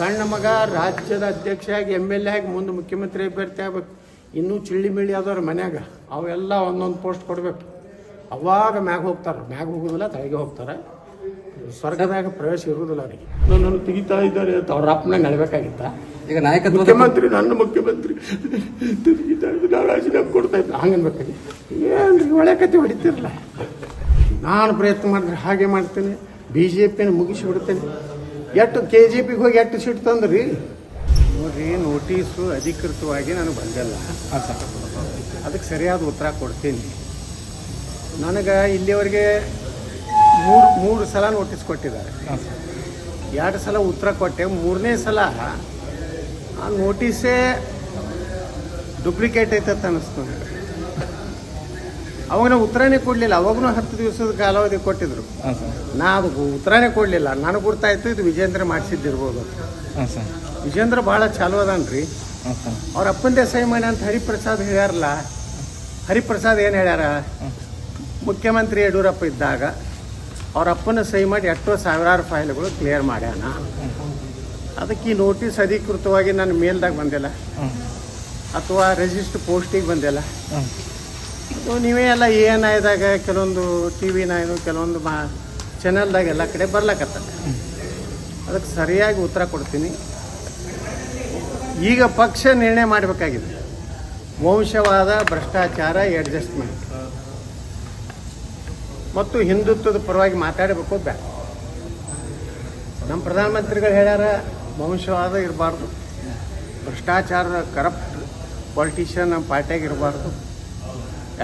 ಸಣ್ಣ ಮಗ ರಾಜ್ಯದ ಅಧ್ಯಕ್ಷ ಆಗಿ ಎಂ ಎಲ್ ಎ ಆಗಿ ಮುಂದೆ ಮುಖ್ಯಮಂತ್ರಿ ಅಭ್ಯರ್ಥಿ ಆಗ್ಬೇಕು. ಇನ್ನೂ ಚಿಳ್ಳಿ ಮಿಳ್ಳಿ ಆದವ್ರ ಮನ್ಯಾಗ ಅವೆಲ್ಲ ಒಂದೊಂದು ಪೋಸ್ಟ್ ಕೊಡ್ಬೇಕು. ಅವಾಗ ಮ್ಯಾಗ ಹೋಗ್ತಾರೆ. ಮ್ಯಾಗ ಹೋಗುದಿಲ್ಲ ತಳಗೆ ಹೋಗ್ತಾರೆ. ಸ್ವರ್ಗದಾಗ ಪ್ರವೇಶ ಇರುವುದಿಲ್ಲ ಅವರಿಗೆ. ನನ್ನ ತೆಗಿತಾ ಇದ್ದಾರೆ ಅಂತ ಅವ್ರ ಅಪ್ಪನ ನಡಬೇಕಾಗಿತ್ತ ಈಗ ನಾಯಕ ಮುಖ್ಯಮಂತ್ರಿ ನನ್ನ ಮುಖ್ಯಮಂತ್ರಿ ತೆಗಿತಾ ಇದ್ರು ನಾವು ರಾಜೀನಾಮೆ ಕೊಡ್ತಾ ಇದ್ದ. ಹಂಗನ್ಬೇಕಾಗಿತ್ತು. ಒಳ್ಳೆ ಕತೆ ಹೊಡಿತಿರಲ್ಲ ನಾನು ಪ್ರಯತ್ನ ಮಾಡಿದ್ರೆ ಹಾಗೆ ಮಾಡ್ತೇನೆ. ಬಿ ಜೆ ಪಿನ ಮುಗಿಸಿ ಬಿಡ್ತೇನೆ. ಎಷ್ಟು ಕೆ ಜಿ ಪಿಗೆ ಹೋಗಿ ಎಷ್ಟು ಸೀಟ್ ತಂದ್ರಿ? ನೋಡ್ರಿ ನೋಟಿಸು ಅಧಿಕೃತವಾಗಿ ನನಗೆ ಬಂದಿಲ್ಲ. ಅದಕ್ಕೆ ಸರಿಯಾದ ಉತ್ತರ ಕೊಡ್ತೀನಿ. ನನಗೆ ಇಲ್ಲಿಯವರೆಗೆ ಮೂರು ಮೂರು ಸಲ ನೋಟಿಸ್ ಕೊಟ್ಟಿದ್ದಾರೆ. ಎರಡು ಸಲ ಉತ್ತರ ಕೊಟ್ಟೆ, ಮೂರನೇ ಸಲ ಆ ನೋಟಿಸೇ ಡುಪ್ಲಿಕೇಟ್ ಐತತ್ತ ಅನ್ನಿಸ್ತು ಅವಾಗ ಉತ್ತರನೇ ಕೊಡಲಿಲ್ಲ ಅವಾಗೂ ಹತ್ತು ದಿವಸದ ಕಾಲಾವಧಿ ಕೊಟ್ಟಿದ್ರು. ಹಾಂ ಸರ್. ನಾ ಅದು ಉತ್ತರನೇ ಕೊಡಲಿಲ್ಲ. ನನಗೆ ಗುರ್ತಾಯ್ತು ಇದು ವಿಜೇಂದ್ರ ಮಾಡಿಸಿದ್ದಿರ್ಬೋದು. ಹಾಂ ಸರ್. ವಿಜೇಂದ್ರ ಭಾಳ ಚಾಲು ಅದಾನ್ರಿ. ಹಾಂ ಸರ್. ಅವ್ರ ಅಪ್ಪಂದೇ ಸಹಿ ಮಾಡಿ ಅಂತ ಹರಿಪ್ರಸಾದ್ ಹೇಳ್ಯಾರಲ್ಲ ಹರಿಪ್ರಸಾದ್ ಏನು ಹೇಳ್ಯಾರ? ಮುಖ್ಯಮಂತ್ರಿ ಯಡಿಯೂರಪ್ಪ ಇದ್ದಾಗ ಅವ್ರ ಅಪ್ಪನ ಸಹಿ ಮಾಡಿ ಎಷ್ಟೋ ಸಾವಿರಾರು ಫೈಲ್ಗಳು ಕ್ಲಿಯರ್ ಮಾಡ್ಯಾನ. ಅದಕ್ಕೆ ಈ ನೋಟಿಸ್ ಅಧಿಕೃತವಾಗಿ ನನ್ನ ಮೇಲ್ದಾಗ ಬಂದಿಲ್ಲ. ಅಥವಾ ರಿಜಿಸ್ಟರ್ ಪೋಸ್ಟಿಗೆ ಬಂದಿಲ್ಲ. ನೀವೇ ಎಲ್ಲ ಐದಾಗ ಕೆಲವೊಂದು ಟಿ ವಿ ಕೆಲವೊಂದು ಮಾ ಚಾನಲ್ದಾಗ ಎಲ್ಲ ಕಡೆ ಬರ್ಲಾಕತ್ತ ಅದಕ್ಕೆ ಸರಿಯಾಗಿ ಉತ್ತರ ಕೊಡ್ತೀನಿ. ಈಗ ಪಕ್ಷ ನಿರ್ಣಯ ಮಾಡಬೇಕಾಗಿದೆ. ವಂಶವಾದ, ಭ್ರಷ್ಟಾಚಾರ ಅಡ್ಜಸ್ಟ್ಮೆಂಟ್ ಮತ್ತು ಹಿಂದುತ್ವದ ಪರವಾಗಿ ಮಾತಾಡಬೇಕು ಬೇಡ ನಮ್ಮ ಪ್ರಧಾನಮಂತ್ರಿಗಳು ಹೇಳ್ಯಾರ, ವಂಶವಾದ ಇರಬಾರ್ದು. ಭ್ರಷ್ಟಾಚಾರ ಕರಪ್ಟ್ ಪಾಲಿಟಿಷಿಯನ್ ನಮ್ಮ ಪಾರ್ಟಿಯಾಗ ಇರಬಾರ್ದು.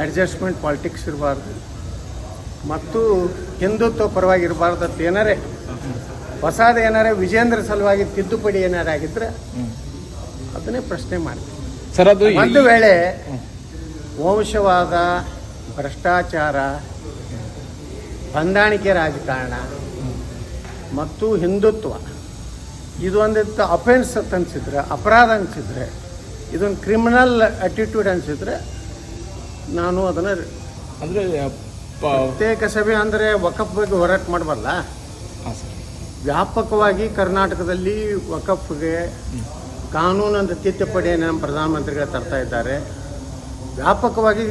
ಅಡ್ಜಸ್ಟ್ಮೆಂಟ್ ಪಾಲಿಟಿಕ್ಸ್ ಇರಬಾರ್ದು. ಮತ್ತು ಹಿಂದುತ್ವ ಪರವಾಗಿ ಇರಬಾರ್ದು ಅಂತ ಏನಾರೇ ಹೊಸಾದ ಏನಾರೇ ವಿಜೇಂದ್ರ ಸಲುವಾಗಿ ತಿದ್ದುಪಡಿ ಏನಾರ ಆಗಿದ್ರೆ ಅದನ್ನೇ ಪ್ರಶ್ನೆ ಮಾಡ್ತೀನಿ. ಸರ್ ಅದು ಒಂದು ವೇಳೆ ವಂಶವಾದ ಭ್ರಷ್ಟಾಚಾರ ಹೊಂದಾಣಿಕೆ ರಾಜಕಾರಣ ಮತ್ತು ಹಿಂದುತ್ವ ಇದು ಒಂದಿತ್ತು ಅಫೆನ್ಸ್ ಅಂತ ಅನ್ಸಿದ್ರೆ ಅಪರಾಧ ಅನಿಸಿದ್ರೆ ಇದೊಂದು ಕ್ರಿಮಿನಲ್ ಅಟಿಟ್ಯೂಡ್ ಅನ್ಸಿದ್ರೆ ನಾನು ಅದನ್ನು ಅಂದ್ರೆ ಪ್ರತ್ಯೇಕ ಸಭೆ ಅಂದರೆ ವಕಫ್ ಬಗ್ಗೆ ಹೋರಾಟ ಮಾಡಬಲ್ಲ ವ್ಯಾಪಕವಾಗಿ ಕರ್ನಾಟಕದಲ್ಲಿ ವಕಫ್ಗೆ ಕಾನೂನಂತ ತಿದ್ದುಪಡಿ ನಮ್ಮ ಪ್ರಧಾನಮಂತ್ರಿಗಳು ತರ್ತಾ ಇದ್ದಾರೆ. ವ್ಯಾಪಕವಾಗಿ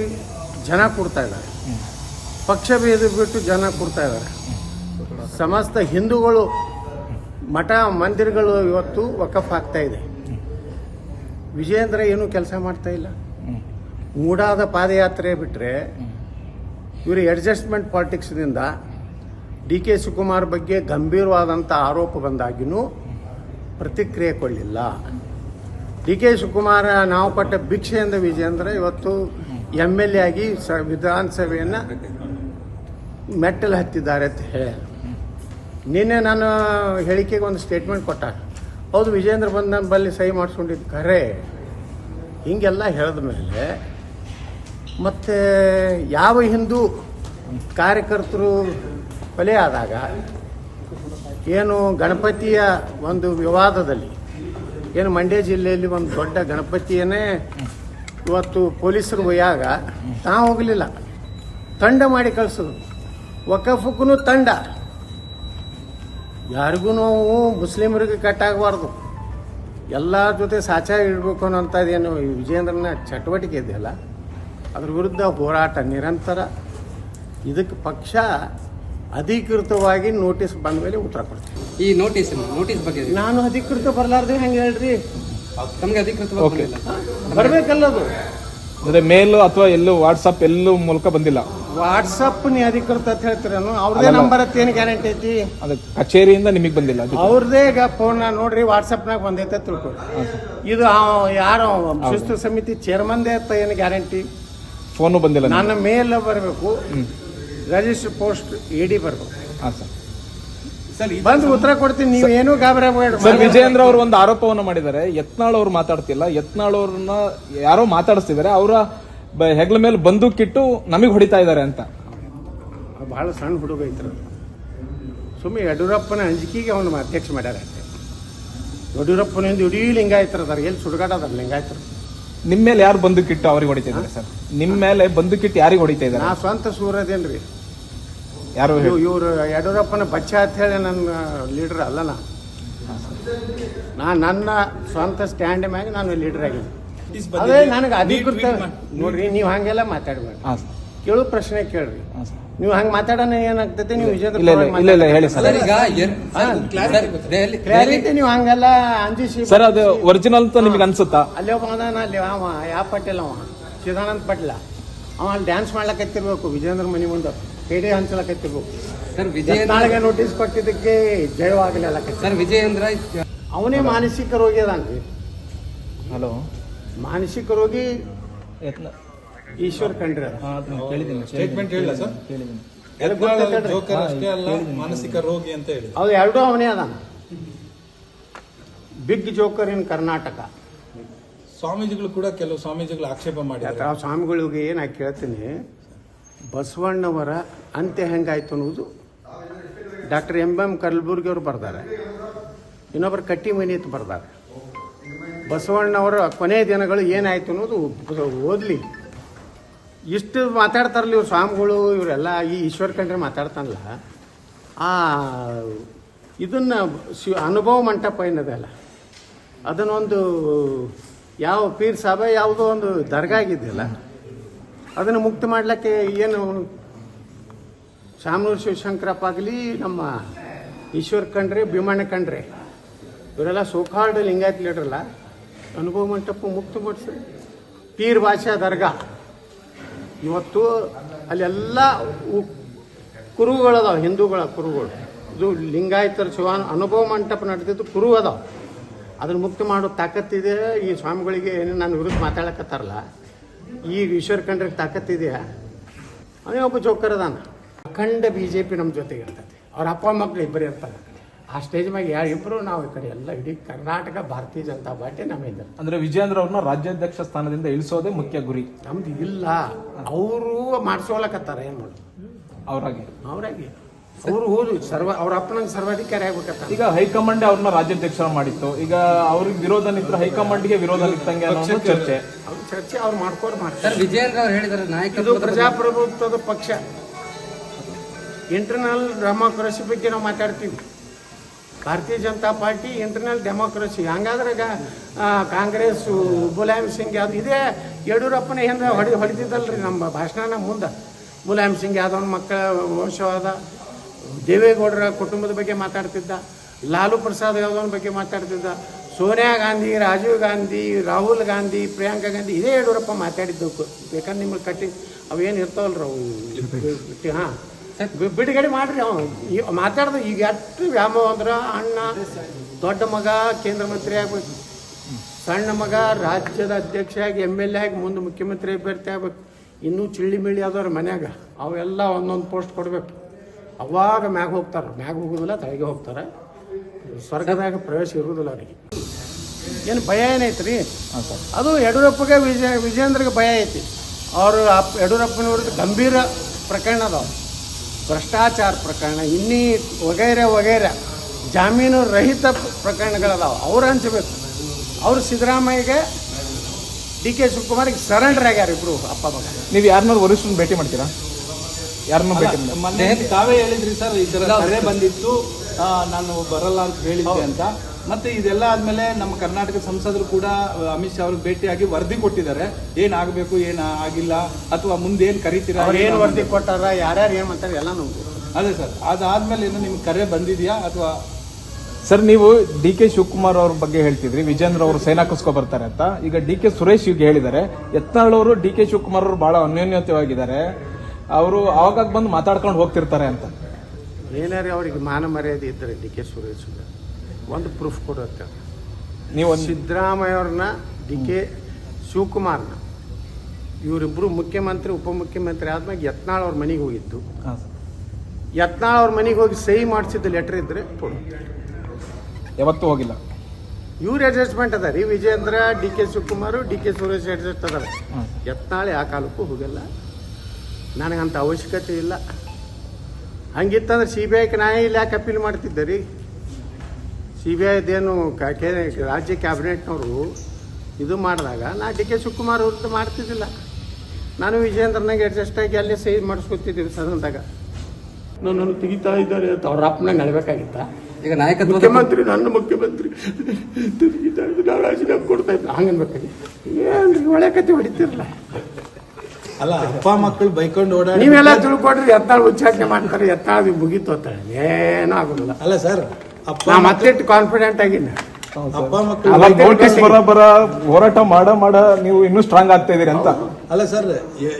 ಜನ ಕೊಡ್ತಾ ಇದ್ದಾರೆ. ಪಕ್ಷ ಭೇದ ಬಿಟ್ಟು ಜನ ಕೊಡ್ತಾ ಇದ್ದಾರೆ. ಸಮಸ್ತ ಹಿಂದೂಗಳು ಮಠ ಮಂದಿರಗಳು ಇವತ್ತು ವಕಫ್ ಆಗ್ತಾ ಇದೆ. ವಿಜಯೇಂದ್ರ ಏನೂ ಕೆಲಸ ಮಾಡ್ತಾ ಇಲ್ಲ. ಮೂಡಾದ ಪಾದಯಾತ್ರೆ ಬಿಟ್ಟರೆ ಇವರು ಅಡ್ಜಸ್ಟ್ಮೆಂಟ್ ಪಾಲಿಟಿಕ್ಸ್ನಿಂದ ಡಿ ಕೆ ಶಿವಕುಮಾರ್ ಬಗ್ಗೆ ಗಂಭೀರವಾದಂಥ ಆರೋಪ ಬಂದಾಗಿನೂ ಪ್ರತಿಕ್ರಿಯೆ ಕೊಡಲಿಲ್ಲ. ಡಿ ಕೆ ಶಿವಕುಮಾರ ನಾವು ಪಟ್ಟ ಭಿಕ್ಷೆಯಿಂದ ವಿಜೇಂದ್ರ ಇವತ್ತು ಎಂ ಎಲ್ ಎ ಆಗಿ ಸ ವಿಧಾನಸಭೆಯನ್ನು ಮೆಟ್ಟಲು ಹತ್ತಿದ್ದಾರೆ ಅಂತ ಹೇಳಿ. ನಿನ್ನೆ ನಾನು ಹೇಳಿಕೆಗೆ ಒಂದು ಸ್ಟೇಟ್ಮೆಂಟ್ ಕೊಟ್ಟ. ಹೌದು ವಿಜೇಂದ್ರ ಬಂದ ಬಲ್ಲಿ ಸಹಿ ಮಾಡಿಸ್ಕೊಂಡಿದ್ದು ಖರೆ. ಹೀಗೆಲ್ಲ ಹೇಳಿದ ಮೇಲೆ ಮತ್ತು ಯಾವ ಹಿಂದೂ ಕಾರ್ಯಕರ್ತರು ಕೊಲೆ ಆದಾಗ ಏನು ಗಣಪತಿಯ ಒಂದು ವಿವಾದದಲ್ಲಿ, ಏನು ಮಂಡ್ಯ ಜಿಲ್ಲೆಯಲ್ಲಿ ಒಂದು ದೊಡ್ಡ ಗಣಪತಿಯನ್ನೇ ಇವತ್ತು ಪೊಲೀಸರು ಒಯ್ಯಾಗ ತಾ ಹೋಗಲಿಲ್ಲ. ತಂಡ ಮಾಡಿ ಕಳಿಸೋದು. ಒಕಫಕ್ಕೂ ತಂಡ. ಯಾರಿಗೂ ಮುಸ್ಲಿಮರಿಗೆ ಕಟ್ಟಾಗಬಾರ್ದು. ಎಲ್ಲರ ಜೊತೆ ಸಾಚ ಇಡಬೇಕು ಅನ್ನೋಂಥದ್ದೇನು ವಿಜೇಂದ್ರನ ಚಟುವಟಿಕೆ ಇದೆಯಲ್ಲ? ಅದ್ರ ವಿರುದ್ಧ ಹೋರಾಟ ನಿರಂತರ. ಇದಕ್ಕೆ ಪಕ್ಷ ಅಧಿಕೃತವಾಗಿ ನೋಟಿಸ್ ಬಂದ ಮೇಲೆ ಉತ್ತರ ಕೊಡ್ತೀವಿ. ಈ ನೋಟಿಸ್ ನೋಟಿಸ್ ಬಗ್ಗೆ ನಾನು ಅಧಿಕೃತ ಬರಲಾರ್ದೆ ಹೆಂಗೆ ಹೇಳ್ರಿ? ನಮ್ಗೆ ಅಧಿಕೃತ ಬರಬೇಕಲ್ಲ ಅದು ಅಂದ್ರೆ ಮೇಲ್ ಅಥವಾ ಎಲ್ಲೂ ವಾಟ್ಸಪ್ ಎಲ್ಲೂ ಮೂಲಕ ಬಂದಿಲ್ಲ. ವಾಟ್ಸಪ್ ನೀ ಅಧಿಕೃತ ಅಂತ ಹೇಳ್ತೀರೇನು? ಅವ್ರದೇ ನಂಬರ್ ಅಂತ ಏನು ಗ್ಯಾರಂಟಿ ಐತಿ? ಅದು ಕಚೇರಿಯಿಂದ ನಿಮಗೆ ಬಂದಿಲ್ಲ ಅವ್ರದೇ ಈಗ ಫೋನ್ ನೋಡ್ರಿ ವಾಟ್ಸಪ್ನಾಗ ಬಂದೈತೆ ತಿಳ್ಕೊಳ್ಳಿ ಇದು ಯಾರು ಶಿಸ್ತು ಸಮಿತಿ ಚೇರ್ಮನ್ದೇ ಅಂತ ಏನು ಗ್ಯಾರಂಟಿ ಫೋನು ಬಂದಿಲ್ಲ ನನ್ನ ಮೇಲ್ ಬರಬೇಕು. ರಾಜೇಶ್ ಪೋಸ್ಟ್ ಇಡಿ ಬರಬೇಕು. ಹಾಂ ಸರ್. ಸರ್ ಇದು ಬಂದು ಉತ್ತರ ಕೊಡ್ತೀನಿ ನೀವು ಏನು ಗಾಬರಿ ಸರ್ ವಿಜೇಂದ್ರ ಅವರು ಒಂದು ಆರೋಪವನ್ನು ಮಾಡಿದ್ದಾರೆ. ಯತ್ನಾಳ್ ಅವ್ರು ಮಾತಾಡ್ತಿಲ್ಲ. ಯತ್ನಾಳ್ ಅವ್ರನ್ನ ಯಾರೋ ಮಾತಾಡಿಸ್ತಿದ್ದಾರೆ. ಅವರ ಹೆಗ್ಲ ಮೇಲೆ ಬಂದೂಕಿಟ್ಟು ನಮಗೆ ಹೊಡಿತಾ ಇದ್ದಾರೆ ಅಂತ. ಬಹಳ ಸಣ್ಣ ಹುಡುಗ ಐತ್ರ ಸುಮ್ಮನೆ ಯಡಿಯೂರಪ್ಪನ ಅಂಜಿಕೆಗೆ ಅವನು ಅಧ್ಯಕ್ಷ ಮಾಡ್ಯಾರ ಯಡಿಯೂರಪ್ಪನಿಂದ ಇಡೀ ಲಿಂಗಾಯತರದಾರ ಎಲ್ಲಿ ಸುಡುಗಾಡದಾರ ಲಿಂಗಾಯತರು? ನಿಮ್ಮ ಮೇಲೆ ಯಾರು ಬಂದೂಕಿಟ್ಟು ಅವ್ರಿಗೆ ಹೊಡಿತಾ ಇದ್ದಾರೆ ಸರ್? ನಿಮ್ಮ ಮೇಲೆ ಬಂದೂಕಿಟ್ಟು ಯಾರಿಗೆ ಹೊಡಿತಾ ನಾ ಇದ್ದಾರೆ ಸ್ವಂತ ಸೂರದೇನ್ರಿ. ಯಾರು ಹೇಳಿ? ಇವ್ರು ಯಡಿಯೂರಪ್ಪನ ಬಚ್ಚ ಅಂತ ಹೇಳಿ ನನ್ನ ಲೀಡರ್ ಅಲ್ಲ ನಾ. ನಾನು ನನ್ನ ಸ್ವಂತ ಸ್ಟ್ಯಾಂಡ್ ಮ್ಯಾಗ ನಾನು ಲೀಡರ್ ಆಗಿದ್ದೆ ಅದೇ ನನಗೆ ಅಧಿಕೃತ ನೋಡ್ರಿ ನೀವು ಹಂಗೆಲ್ಲ ಮಾತಾಡ್ಬೇಡಿ. ಕೇಳೋ ಪ್ರಶ್ನೆ ಕೇಳ್ರಿ. ನೀವು ಹಂಗ ಮಾತಾಡೋಣ ಏನಾಗ್ತೈತೆ? ನೀವು ಇಲ್ಲ, ಇಲ್ಲ, ಹೇಳಿ ಸರ್. ಕ್ಲಾರಿಟಿ ನೀವು ಹಂಗಲ್ಲ ಅಂಜಿಸಿ ಸರ್ ಅದು ಒರಿಜಿನಲ್ ಅಂತ ನಿಮ್ಗೆ ಅನ್ಸುತ್ತಾ? ಅಲ್ಲಿ ಒಬ್ಬ ಅದಾನ ಅಲ್ಲಿ ಅವ ಯಾವ ಪಟೇಲ್ ಅವ? ಚಿದಾನಂದ ಪಟ್ಲ. ಅವ ಅಲ್ಲಿ ಡ್ಯಾನ್ಸ್ ಮಾಡ್ಲಕತ್ತಿರ್ಬೇಕು ವಿಜೇಂದ್ರ ಮನಿ ಮುಂದೆ. ಪೇಡೆ ಹಂಚಲಕತ್ತಿರ್ಬೇಕು. ಸರ್ ವಿಜಯ ನಾಳೆಗೆ ನೋಟಿಸ್ ಕೊಟ್ಟಿದ್ದಕ್ಕೆ ಜಯವಾಗಲಿಲ್ಲ ಸರ್ ವಿಜಯೇಂದ್ರ ಅವನೇ ಮಾನಸಿಕ ರೋಗಿ ಅದಾನ್ರಿ. ಹಲೋ. ಮಾನಸಿಕ ರೋಗಿ ಈಶ್ವರ್ ಖಂಡ್ರೆ ಸ್ಟೇಟ್ಮೆಂಟ್ ಹೇಳಿಲ್ಲ ಸರ್? ಕೇಳಿದ್ದೀನಿ. ಎಲ್ಲ ಜೋಕರ್ ಅಷ್ಟೇ ಅಲ್ಲ ಮಾನಸಿಕ ರೋಗಿ ಅಂತ ಹೇಳಿ ಅವು ಎರಡೂ ಅವನೇ ಅದಾನ. Big joker in Karnataka. ಸ್ವಾಮೀಜಿಗಳು ಕೂಡ ಕೆಲವು ಸ್ವಾಮೀಜಿಗಳು ಆಕ್ಷೇಪ ಮಾಡಿದ್ದಾರೆ. ಆ ಸ್ವಾಮಿಗಳಿಗೆ ಏನು ಕೇಳ್ತೀನಿ ಬಸವಣ್ಣವರ ಅಂತ್ಯ ಹೆಂಗಾಯ್ತು ಅನ್ನೋದು ಡಾಕ್ಟರ್ ಎಂ ಎಂ ಕಲ್ಬುರ್ಗಿ ಅವರು ಬರ್ತಾರೆ ಇನ್ನೊಬ್ಬರು ಕಟ್ಟಿ ಮನಿ ಅಂತ ಬರ್ತಾರೆ ಬಸವಣ್ಣವರ ಕೊನೆ ದಿನಗಳು ಏನಾಯ್ತು ಅನ್ನೋದು ಓದಲಿ. ಇಷ್ಟು ಮಾತಾಡ್ತಾರಲ್ಲ ಇವ್ರು ಸ್ವಾಮಿಗಳು, ಇವರೆಲ್ಲ ಈ ಈಶ್ವರ ಕಂಡ್ರೆ ಮಾತಾಡ್ತಾನಲ್ಲ. ಆ, ಇದನ್ನ ಶಿ- ಅನುಭವ ಮಂಟಪ ಏನದಲ್ಲ ಅದನ್ನೊಂದು ಯಾವ ಪೀರ್ ಸಾಬ ಯಾವುದೋ ಒಂದು ದರ್ಗಾ ಆಗಿದೆಯಲ್ಲ ಅದನ್ನು ಮುಕ್ತ ಮಾಡ್ಲಿಕ್ಕೆ ಏನು ಶಾಮನೂರು ಶಿವಶಂಕರಪ್ಪ ಆಗಲಿ, ನಮ್ಮ ಈಶ್ವರ್ ಕಂಡ್ರೆ, ಭೀಮಣ್ಣ ಕಂಡ್ರೆ, ಇವರೆಲ್ಲ ಸೋಕಾರ್ಡ್ ಲಿಂಗಾಯತ್ ಲೀಡ್ರಲ್ಲ ಅನುಭವ ಮಂಟಪ ಮುಕ್ತ ಮಾಡಿಸ್ರಿ ಪೀರ್ ಭಾಷಾ ದರ್ಗಾ. ಇವತ್ತು ಅಲ್ಲೆಲ್ಲ ಕುರುಗಳದಾವ, ಹಿಂದೂಗಳ ಕುರುಗಳು. ಇದು ಲಿಂಗಾಯತರ ಶಿವ ಅನುಭವ ಮಂಟಪ ನಡೆದಿದ್ದು ಕುರು ಅದಾವ ಅದನ್ನು ಮುಕ್ತ ಮಾಡೋ ತಾಕತ್ತಿದೆ. ಈ ಸ್ವಾಮಿಗಳಿಗೆ ಏನು ನಾನು ವಿರುದ್ಧ ಮಾತಾಡಕತ್ತಾರಲ್ಲ, ಈ ಈಶ್ವರ ಕಂಡ್ರಿಗೆ ತಾಕತ್ತಿದೆಯಾ? ಅವನೇ ಒಬ್ಬ ಜೋಕರ್ ಅದಾನ. ಅಖಂಡ ಬಿ ಜೆ ಪಿ ನಮ್ಮ ಜೊತೆಗೆ ಇರ್ತದೆ ಅವ್ರ ಅಪ್ಪ ಮಕ್ಕಳು ಇಬ್ಬರು ಇರ್ತಾರೆ. ಆ ಸ್ಟೇಜ್ ಮ್ಯಾಗ ಯಾರು ಇಬ್ಬರು ನಾವು ಈ ಕಡೆ ಎಲ್ಲ ಇಡೀ ಕರ್ನಾಟಕ ಭಾರತೀಯ ಜನತಾ ಪಾರ್ಟಿ ನಮ್ಮಿಂದ ಅಂದ್ರೆ ವಿಜೇಂದ್ರ ಅವ್ರನ್ನ ರಾಜ್ಯಾಧ್ಯಕ್ಷ ಸ್ಥಾನದಿಂದ ಇಳಿಸೋದೇ ಮುಖ್ಯ ಗುರಿ. ನಮ್ದು ಇಲ್ಲ. ಅವರು ಮಾಡಿಸೋಲಕತ್ತಾರ ಏನು ಮಾಡೋದು? ಅವರಾಗಿ. ಅವರಾಗಿ. ಅವರು ಹೋದ್ರು ಸರ್ವ ಅವ್ರ ಅಪ್ಪನಂಗೆ ಸರ್ವಾಧಿಕಾರಿ ಆಗ್ಬೇಕತ್ತ ಈಗ ಹೈಕಮಾಂಡ್ ಅವ್ರನ್ನ ರಾಜ್ಯಾಧ್ಯಕ್ಷ ಮಾಡಿತ್ತು. ಈಗ ಅವ್ರಿಗೆ ವಿರೋಧ ನಿಂತರೆ ಹೈಕಮಾಂಡ್ಗೆ ವಿರೋಧ ನಿಂತಂಗೆ ಅನ್ನೋ ಒಂದು ಚರ್ಚೆ. ಅವ್ರ ಚರ್ಚೆ ಅವ್ರು ಮಾಡ್ಕೊಂಡು ಮಾಡ್ತಾರೆ. ವಿಜೇಂದ್ರ ವಿಜಯೇಂದ್ರ ಅವ್ರು ಹೇಳಿದಾರೆ ನಾಯಕ ಪ್ರಜಾಪ್ರಭುತ್ವದ ಪಕ್ಷ. ಇಂಟರ್ನಲ್ ಡೆಮೋಕ್ರಸಿ ಬಗ್ಗೆ ನಾವು ಮಾತಾಡ್ತೀವಿ. ಭಾರತೀಯ ಜನತಾ ಪಾರ್ಟಿ ಇಂಟರ್ನಲ್ ಡೆಮೋಕ್ರಸಿ ಹಂಗಾದ್ರೆ ಕಾಂಗ್ರೆಸ್ ಮುಲಾಯಂ ಸಿಂಗ್ ಯಾದವ್ ಇದೇ ಯಡಿಯೂರಪ್ಪನ ಹಿಂದೆ ಹೊಡಿ ಹೊಡಿತಿದ್ದಲ್ರಿ ನಮ್ಮ ಭಾಷಣನ ಮುಂದೆ. ಮುಲಾಯಂ ಸಿಂಗ್ ಯಾದವ್ನ ಮಕ್ಕಳ ವಂಶವಾದ. ದೇವೇಗೌಡರ ಕುಟುಂಬದ ಬಗ್ಗೆ ಮಾತಾಡ್ತಿದ್ದ. ಲಾಲು ಪ್ರಸಾದ್ ಯಾದವ್ನ ಬಗ್ಗೆ ಮಾತಾಡ್ತಿದ್ದ. ಸೋನಿಯಾ ಗಾಂಧಿ ರಾಜೀವ್ ಗಾಂಧಿ ರಾಹುಲ್ ಗಾಂಧಿ ಪ್ರಿಯಾಂಕಾ ಗಾಂಧಿ ಇದೇ ಯಡಿಯೂರಪ್ಪ ಮಾತಾಡಿದ್ದು ಬೇಕಂದ್ರೆ ನಿಮ್ಗೆ ಕಟ್ಟಿ ಅವೇನು ಇರ್ತಾವಲ್ರಿ ಅವು. ಹಾಂ. ಬಿಡುಗಡೆ ಮಾಡ್ರಿ ಅವ ಈ- ಮಾತಾಡ್ದ ಈಗ ಎಷ್ಟು ವ್ಯಾಮೋಹ ಅಂದ್ರೆ ಅಣ್ಣ ದೊಡ್ಡ ಮಗ ಕೇಂದ್ರ ಮಂತ್ರಿ ಆಗ್ಬೇಕು. ಸಣ್ಣ ಮಗ ರಾಜ್ಯದ ಅಧ್ಯಕ್ಷ ಆಗಿ ಎಂ ಎಲ್ ಎ ಆಗಿ ಮುಂದೆ ಮುಖ್ಯಮಂತ್ರಿ ಅಭ್ಯರ್ಥಿ ಆಗ್ಬೇಕು. ಇನ್ನೂ ಚಿಳ್ಳಿ ಮಿಳ್ಳಿ ಆದವ್ರ ಮನ್ಯಾಗ. ಅವೆಲ್ಲ ಒಂದೊಂದು ಪೋಸ್ಟ್ ಕೊಡ್ಬೇಕು. ಅವಾಗ ಮ್ಯಾಗ ಹೋಗ್ತಾರೆ. ಮ್ಯಾಗ ಹೋಗೋದಿಲ್ಲ ತಳಗೆ ಹೋಗ್ತಾರೆ. ಸ್ವರ್ಗದಾಗ ಪ್ರವೇಶ ಇರುವುದಿಲ್ಲ ಅವರಿಗೆ. ಏನು ಭಯ ಏನೈತ್ರಿ? ಅದು ಯಡಿಯೂರಪ್ಪಗೆ ವಿಜಯ ವಿಜೇಂದ್ರಗೆ ಭಯ ಐತಿ. ಅವರು ಅಪ್ ಯಡಿಯೂರಪ್ಪನ ಗಂಭೀರ ಪ್ರಕರಣ ಅದಾವ ಭ್ರಷ್ಟಾಚಾರ ಪ್ರಕರಣ ಇನ್ನೀ ವಗೈರೆ ವಗೈರೆ ಜಾಮೀನು ರಹಿತ ಪ್ರಕರಣಗಳದಾವೆ ಅವ್ರು ಹಂಚಬೇಕು. ಅವರು ಸಿದ್ದರಾಮಯ್ಯಗೆ ಡಿ ಕೆ ಶಿವಕುಮಾರ್ಗೆ ಸರೆಂಡರ್ ಆಗ್ಯಾರ ಇಬ್ರು ಅಪ್ಪ ಮಗ. ನೀವು ಯಾರನ್ನೂ ವರಿಷ್ಠನ ಭೇಟಿ ಮಾಡ್ತೀರಾ? ಯಾರನ್ನೂ ಭೇಟಿ ತಾವೇ ಹೇಳಿದ್ರಿ ಸರ್ ಈ ಥರ ಕರೆ ಬಂದಿತ್ತು. ನಾನು ಬರಲ್ಲ ಅಂತ ಹೇಳಿದ್ದೆ ಅಂತ. ಮತ್ತೆ ಇದೆಲ್ಲ ಆದ್ಮೇಲೆ ನಮ್ಮ ಕರ್ನಾಟಕ ಸಂಸದರು ಕೂಡ ಅಮಿತ್ ಶಾ ಅವ್ರಿಗೆ ಭೇಟಿಯಾಗಿ ವರದಿ ಕೊಟ್ಟಿದ್ದಾರೆ. ಏನ್ ಆಗ್ಬೇಕು ಏನ್ ಆಗಿಲ್ಲ ಅಥವಾ ಮುಂದೆ ಏನ್ ಕರಿತೀರಾ ಅವ್ರು ಏನು ವರದಿ ಕೊಟ್ಟಾರ ಯಾರ್ಯಾರು ಏನು ಮಾಡ್ತಾರೆ ಎಲ್ಲ ನಮ್ಗೆ ಅದೇ ಸರ್ ಅದಾದ್ಮೇಲೆ ಏನು ನಿಮ್ಗೆ ಕರೆ ಬಂದಿದೆಯಾ ಅಥವಾ? ಸರ್ ನೀವು ಡಿ ಕೆ ಶಿವಕುಮಾರ್ ಅವ್ರ ಬಗ್ಗೆ ಹೇಳ್ತಿದ್ರಿ ವಿಜೇಂದ್ರ ಅವರು ಸೇನಾಕಸ್ಕೊ ಬರ್ತಾರೆ ಅಂತ. ಈಗ ಡಿ ಕೆ ಸುರೇಶ್ ಇವ್ಗೆ ಹೇಳಿದ್ದಾರೆ. ಯತ್ನಾಳ್ ಅವರು ಡಿ ಕೆ ಶಿವಕುಮಾರ್ ಅವರು ಬಹಳ ಅನ್ಯೋನ್ಯತೆವಾಗಿದ್ದಾರೆ. ಅವರು ಅವಾಗ ಬಂದು ಮಾತಾಡ್ಕೊಂಡು ಹೋಗ್ತಿರ್ತಾರೆ ಅಂತ. ಏನಾರೇ ಅವ್ರಿಗೆ ಮಾನ ಮರ್ಯಾದೆ ಇದ್ದರೆ ಡಿ ಕೆ ಸುರೇಶ್ ಒಂದು ಪ್ರೂಫ್ ಕೊಡುತ್ತೆ ನೀವು ಸಿದ್ದರಾಮಯ್ಯವ್ರನ್ನ ಡಿ ಕೆ ಶಿವಕುಮಾರ್ನ. ಇವರಿಬ್ಬರು ಮುಖ್ಯಮಂತ್ರಿ ಉಪಮುಖ್ಯಮಂತ್ರಿ ಆದ್ಮೇಲೆ ಯತ್ನಾಳ್ ಅವ್ರ ಮನೆಗೆ ಹೋಗಿದ್ದು. ಯತ್ನಾಳ್ ಅವ್ರ ಮನೆಗೆ ಹೋಗಿ ಸಹಿ ಮಾಡಿಸಿದ್ದು ಲೆಟರ್ ಇದ್ರೆ ಕೊಡು. ಯಾವತ್ತೂ ಹೋಗಿಲ್ಲ. ಇವ್ರ ಅಡ್ಜಸ್ಟ್ಮೆಂಟ್ ಅದ ರೀ Vijayendra D K Shivakumar D K Suresh adjust ಅದಾರೆ. ಯತ್ನಾಳ್ ಯಾವ ಕಾಲಕ್ಕೂ ಹೋಗಲ್ಲ. ನನಗಂತ ಅವಶ್ಯಕತೆ ಇಲ್ಲ. ಹಂಗಿತ್ತಂದ್ರೆ ಸಿ ಬಿ ಐಗೆ ನಾ ಇಲ್ಲಿ ಯಾಕೆ ಅಪೀಲ್ ಮಾಡ್ತಿದ್ದೆ ರೀ? ಸಿ ಬಿ ಐದೇನು ರಾಜ್ಯ ಕ್ಯಾಬಿನೆಟ್ನವರು ಇದು ಮಾಡಿದಾಗ ನಾ ಡಿ ಕೆ ಶಿವಕುಮಾರ್ ಅವ್ರದ್ದು ಮಾಡ್ತಿದ್ದಿಲ್ಲ. ನಾನು ವಿಜಯೇಂದ್ರನಾಗ ಅಡ್ಜಸ್ಟ್ ಆಗಿ ಅಲ್ಲೇ ಸಹಿ ಮಾಡಿಸ್ಕೊತಿದ್ದೀವಿ ಸದನದಾಗ. ನನ್ನನ್ನು ತೆಗಿತಾ ಇದ್ದಾರೆ ಅಂತ ಅವ್ರ ಅಪ್ಪನಂಗೆ ನಡಬೇಕಾಗಿತ್ತ? ಈಗ ನಾಯಕತ್ವದ ಮುಖ್ಯಮಂತ್ರಿ ನನ್ನ ಮುಖ್ಯಮಂತ್ರಿ ನಾವು ರಾಜೀನಾಮೆ ಕೊಡ್ತಾ ಇದ್ದ ಹಂಗನ್ಬೇಕಾಗಿ ಏನು ಒಳ್ಳೆ ಕತೆ ಹೊಡಿತಿರಲ್ಲ ಅಲ್ಲ ಅಪ್ಪ ಮಕ್ಕಳು ಬೈಕೊಂಡು ಓಡಾಡಿ ನೀವೆಲ್ಲ ತಿಳ್ಕೊಡ್ರಿ ಎತ್ತಾಳು ಉಚ್ಚಾಟನೆ ಮಾಡ್ತಾರೆ ಎತ್ತಾಳು ಮುಗೀತು ಅಂತ. ಏನೂ ಆಗೋದಿಲ್ಲ. ಅಲ್ಲ ಸರ್ ನಾ ಕಾನ್ಫಿಡೆಂಟ್ ಆಗಿನ ಅಪ್ಪ ಮಕ್ಕಳು ಅಲ್ಲ ನೋಟಿಸ್ ಬರ ಬರ ಹೋರಾಟ ಮಾಡ ಮಾಡ ನೀವು ಇನ್ನೂ ಸ್ಟ್ರಾಂಗ್ ಆಗ್ತಾ ಇದೀರಿ ಅಂತ. ಅಲ್ಲ ಸರ್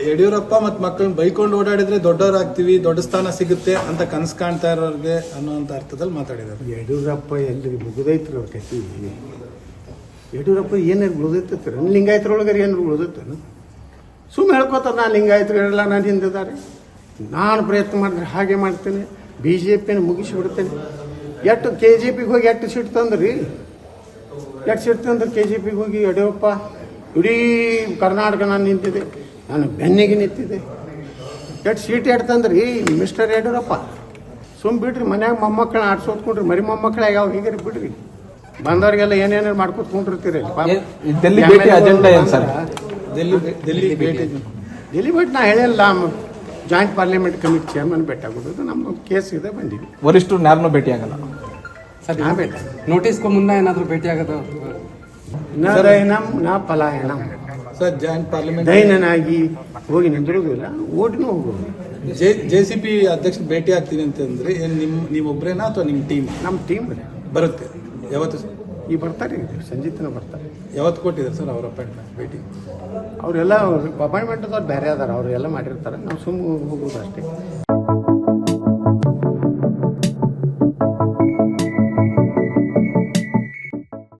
ಯಡಿಯೂರಪ್ಪ ಮತ್ ಮಕ್ಕಳನ್ನ ಬೈಕೊಂಡು ಓಡಾಡಿದ್ರೆ ದೊಡ್ಡವರಾಗ್ತೀವಿ ದೊಡ್ಡ ಸ್ಥಾನ ಸಿಗುತ್ತೆ ಅಂತ ಕನಸು ಕಾಣ್ತಾ ಇರೋರ್ಗೆ ಅನ್ನೋಂತ ಅರ್ಥದಲ್ಲಿ ಮಾತಾಡಿದ್ದಾರೆ. ಯಡಿಯೂರಪ್ಪ ಎಲ್ರಿಗೆ ಮುಗಿದೈತ್ರಿ ಅವ್ರ ಕತಿ ಯಡಿಯೂರಪ್ಪ ಏನೇನು ಉಳಿದೈತಿ ಲಿಂಗಾಯತರೊಳಗರೆ ಏನು ಉಳಿದೈತೇನು ಸುಮ್ಮನೆ ಹೇಳ್ಕೊತ ನಾನು ಲಿಂಗಾಯತರೆಲ್ಲ ನಾನು ಹಿಂದಿದ್ದಾರೆ. ನಾನು ಪ್ರಯತ್ನ ಮಾಡಿದ್ರೆ ಹಾಗೆ ಮಾಡ್ತೇನೆ. ಬಿ ಜೆ ಪಿನ ಮುಗಿಸಿ ಬಿಡ್ತೇನೆ ಎಷ್ಟು ಕೆ ಜಿ ಪಿಗೆ ಹೋಗಿ ಎಷ್ಟು ಸೀಟ್ ತಂದ್ರಿ? ಎಷ್ಟು ಸೀಟ್ ತಂದ್ರೆ ಕೆ ಜಿ ಪಿಗೆ ಹೋಗಿ? ಯಡಿಯೂರಪ್ಪ ಇಡೀ ಕರ್ನಾಟಕ ನಾನು ನಿಂತಿದೆ ನಾನು ಬೆನ್ನಿಗೆ ನಿಂತಿದೆ ಎಷ್ಟು ಸೀಟ್ ಎಷ್ಟು ತಂದ್ರಿ? ಮಿಸ್ಟರ್ ಯಡಿಯೂರಪ್ಪ. ಸುಮ್ ಬಿಡ್ರಿ ಮನ್ಯಾಗ ಮೊಮ್ಮಕ್ಕಳನ್ನ ಆಡ್ಸೋದ್ಕೊಂಡ್ರಿ. ಮರಿ ಮೊಮ್ಮಕ್ಕಳ ಯಾವ ಹೀಗಿರಿ ಬಿಡ್ರಿ. ಬಂದವ್ರಿಗೆಲ್ಲ ಏನೇನು ಮಾಡ್ಕೊತ್ಕೊಂಡಿರ್ತೀರಿ ಡೆಲ್ಲಿ ಭೇಟಿ ಅಜೆಂಡಾ ಏನ್ ಸರ್? ಡೆಲ್ಲಿ ಡೆಲ್ಲಿ ಭೇಟಿ ಡೆಲ್ಲಿ ಬಿಟ್ಟು ನಾ ಹೇಳಿಲ್ಲ ಜಾಯಿಂಟ್ ಪಾರ್ಲಿಮೆಂಟ್ ಕಮಿಟಿ ಚೇರ್ಮನ್ ಭೇಟಿ ಆಗೋದು ನಮ್ಮ ಕೇಸ್ ಇದೆ ಬಂದಿವಿ ವರಿಷ್ಠರು ಯಾರನ್ನೂ ಭೇಟಿ ಆಗಲ್ಲ ಸರ್ ನಾ ಭೇಟಿ ನೋಟಿಸ್ಗೂ ಮುನ್ನ ಏನಾದರೂ ಭೇಟಿ ಆಗೋದು ನ ದೈನಂ ನಾ ಪಲಾಯಣಂ ಸರ್ ಜಾಯಿಂಟ್ ಪಾರ್ಲಿಮೆಂಟ್ ದೈನನಾಗಿ ಹೋಗಿ ನಿಂದಿರುವುದಿಲ್ಲ ಓಟ್ನೂ ಹೋಗೋದು ಜೆ ಜೆ ಸಿ ಪಿ ಅಧ್ಯಕ್ಷ ಭೇಟಿ ಆಗ್ತೀನಿ ಅಂತಂದ್ರೆ ಏನು ನಿಮ್ಮ ನೀವೊಬ್ಬರೇನಾ ಅಥವಾ ನಿಮ್ಮ ಟೀಮ್ ನಮ್ಮ ಟೀಮ್ ಬರುತ್ತೆ. ಯಾವತ್ತು ಸರ್? ಈ ಬರ್ತಾರೆ ಸಂಜೀತನ ಬರ್ತಾರೆ. ಯಾವತ್ತು ಕೊಟ್ಟಿದ್ದಾರೆ ಸರ್ ಅವ್ರ ಅಪಾಯಿಂಟ್ಮೆಂಟ್? ಭೇಟಿ? ಅವರೆಲ್ಲ ಅಪಾಯಿಂಟ್ಮೆಂಟ್ ಬೇರೆ ಅದಾರ. ಅವರೆಲ್ಲ ಮಾಡಿರ್ತಾರೆ. ನಾವು ಸುಮ್ಮನೆ ಹೋಗೋದು ಅಷ್ಟೇ.